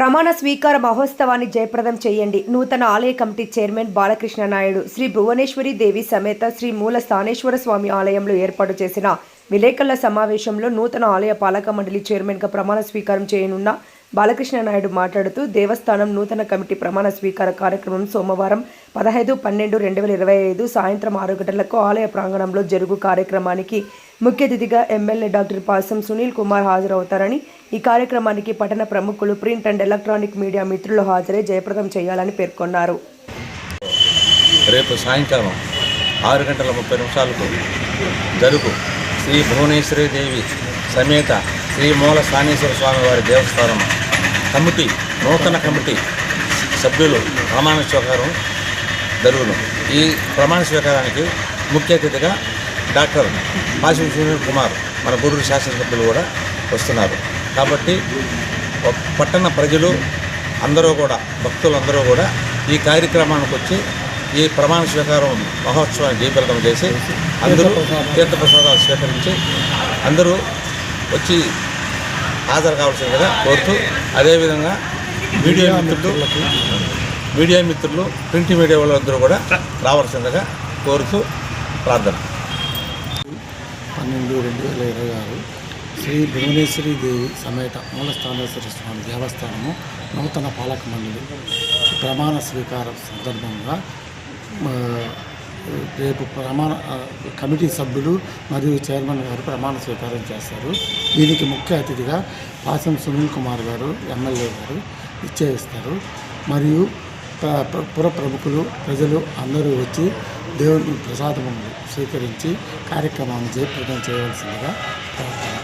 ప్రమాణ స్వీకార మహోత్సవాన్ని జయప్రదం చేయండి. నూతన ఆలయ కమిటీ చైర్మన్ బాలకృష్ణ నాయుడు శ్రీ భువనేశ్వరి దేవి సమేత శ్రీ మూల స్థానేశ్వర స్వామి ఆలయంలో ఏర్పాటు చేసిన విలేకరుల సమావేశంలో నూతన ఆలయ పాలక మండలి చైర్మన్గా ప్రమాణ స్వీకారం చేయనున్న బాలకృష్ణ నాయుడు మాట్లాడుతూ దేవస్థానం నూతన కమిటీ ప్రమాణ స్వీకార కార్యక్రమం సోమవారం పదహైదు పన్నెండు రెండు వేల ఇరవై ఐదు సాయంత్రం ఆరు గంటలకు ఆలయ ప్రాంగణంలో జరుగు కార్యక్రమానికి ముఖ్య అతిథిగా ఎమ్మెల్యే డాక్టర్ పాసం సునీల్ కుమార్ హాజరవుతారని ఈ కార్యక్రమానికి పట్టణ ప్రముఖులు ప్రింట్ అండ్ ఎలక్ట్రానిక్ మీడియా మిత్రులు హాజరై జయప్రదం చేయాలని పేర్కొన్నారు. రేపు సాయంకాలం ఆరు గంటల ముప్పై నిమిషాలకు జరుగు శ్రీ భువనేశ్వరి దేవి సమేత శ్రీ మూల స్థానేశ్వర స్వామి వారి దేవస్థానం కమిటీ నూతన కమిటీ సభ్యులు ప్రమాణ స్వీకారం జరుగును ఈ ప్రమాణ స్వీకారానికి ముఖ్య అతిథిగా డాక్టర్ పాశం సునీల్ కుమార్ మన గురువు శాసనసభ్యులు కూడా వస్తున్నారు. కాబట్టి పట్టణ ప్రజలు అందరూ కూడా భక్తులందరూ కూడా ఈ కార్యక్రమానికి వచ్చి ఈ ప్రమాణ స్వీకారం మహోత్సవాన్ని జయప్రదం చేసి అందరూ తీర్థప్రసాదాలు స్వీకరించి అందరూ వచ్చి హాజరు కావాల్సిందిగా కోరుతూ అదేవిధంగా మీడియా మిత్రులు మీడియా మిత్రులు ప్రింట్ మీడియా వాళ్ళందరూ కూడా రావాల్సిందిగా కోరుతూ ప్రార్థన. పన్నెండు రెండు వేల ఇరవై ఆరు శ్రీ భువనేశ్వరి దేవి సమేత మూలస్థానేశ్వర స్వామి దేవస్థానము నూతన పాలక మండలి. ప్రమాణ స్వీకారం సందర్భంగా రేపు ప్రమాణ కమిటీ సభ్యులు మరియు చైర్మన్ గారు ప్రమాణ స్వీకారం చేస్తారు. దీనికి ముఖ్య అతిథిగా పాసం సునీల్ కుమార్ గారు ఎమ్మెల్యే గారు ఇచ్చేస్తారు మరియు ప్ర- పుర ప్రముఖులు ప్రజలు అందరూ వచ్చి దేవుని ప్రసాదములు స్వీకరించి కార్యక్రమాన్ని జయప్రదం చేయవలసిందిగా ప్రార్థన